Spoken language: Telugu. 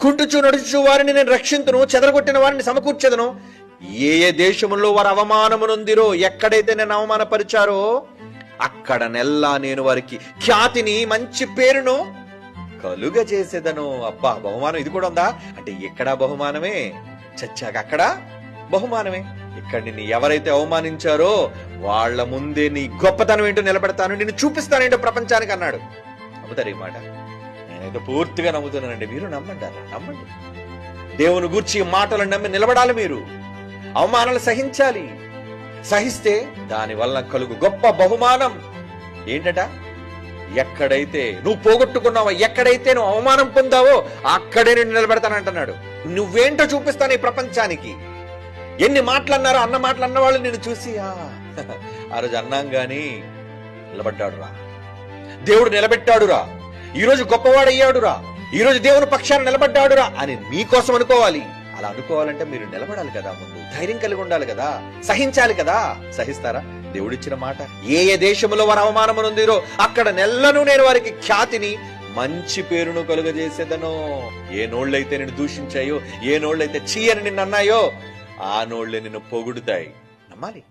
కుంటుచు నడుచు వారిని నేను రక్షింతును చెదరగొట్టిన వారిని సమకూర్చెదను. ఏ ఏ దేశములో వారు అవమానమునొందిరో ఎక్కడైతే నేను అవమానపరిచారో అక్కడ నెల్లా నేను వారికి ఖ్యాతిని మంచి పేరును కలుగ చేసేదను అబ్బా బహుమానం ఇది కూడా ఉందా? అంటే ఇక్కడ బహుమానమే? చచ్చాక అక్కడ బహుమానమే. ఇక్కడ నిన్ను ఎవరైతే అవమానించారో వాళ్ళ ముందే నీ గొప్పతనం ఏంటో నిలబెడతాను నిన్ను చూపిస్తానేంటో ప్రపంచానికి అన్నాడు. నమ్ముతారు ఈ మాట. నేనైతే పూర్తిగా నమ్ముతున్నానండి. మీరు నమ్మంటారా? నమ్మండి. దేవుని గూర్చి మాటలు మాటలను నమ్మి నిలబడాలి మీరు. అవమానాలు సహించాలి. సహిస్తే దాని వలన కలుగు గొప్ప బహుమానం. ఏంటట? ఎక్కడైతే నువ్వు పోగొట్టుకున్నావో ఎక్కడైతే నువ్వు అవమానం పొందావో అక్కడే నేను నిలబెడతానంటున్నాడు. నువ్వేంటో చూపిస్తాను ఈ ప్రపంచానికి. ఎన్ని మాటలు అన్నారో అన్న మాటలు అన్నవాళ్ళు నేను చూసి "ఆ, రోజు అన్నాం గాని నిలబడ్డాడురా. దేవుడు నిలబెట్టాడురా. ఈ రోజు గొప్పవాడయ్యాడురా ఈ రోజు దేవుని పక్షాన నిలబడ్డాడురా అని మీకోసం అనుకోవాలి. అలా అనుకోవాలంటే మీరు నిలబడాలి కదా ముందు. ధైర్యం కలిగి ఉండాలి కదా. సహించాలి కదా. సహిస్తారా? దేవుడిచ్చిన మాట. ఏ ఏ దేశంలో వారు అవమానమునుందిరో అక్కడ నెల్లను నేను వారికి ఖ్యాతిని మంచి పేరును కలుగజేసేదను. ఏ నోళ్ళైతే నిన్ను దూషించాయో ఏ నోళ్ళైతే చీయని నిన్ను అన్నాయో ఆ నోళ్ళే నిన్ను పొగుడుతాయి. నమ్మాలి?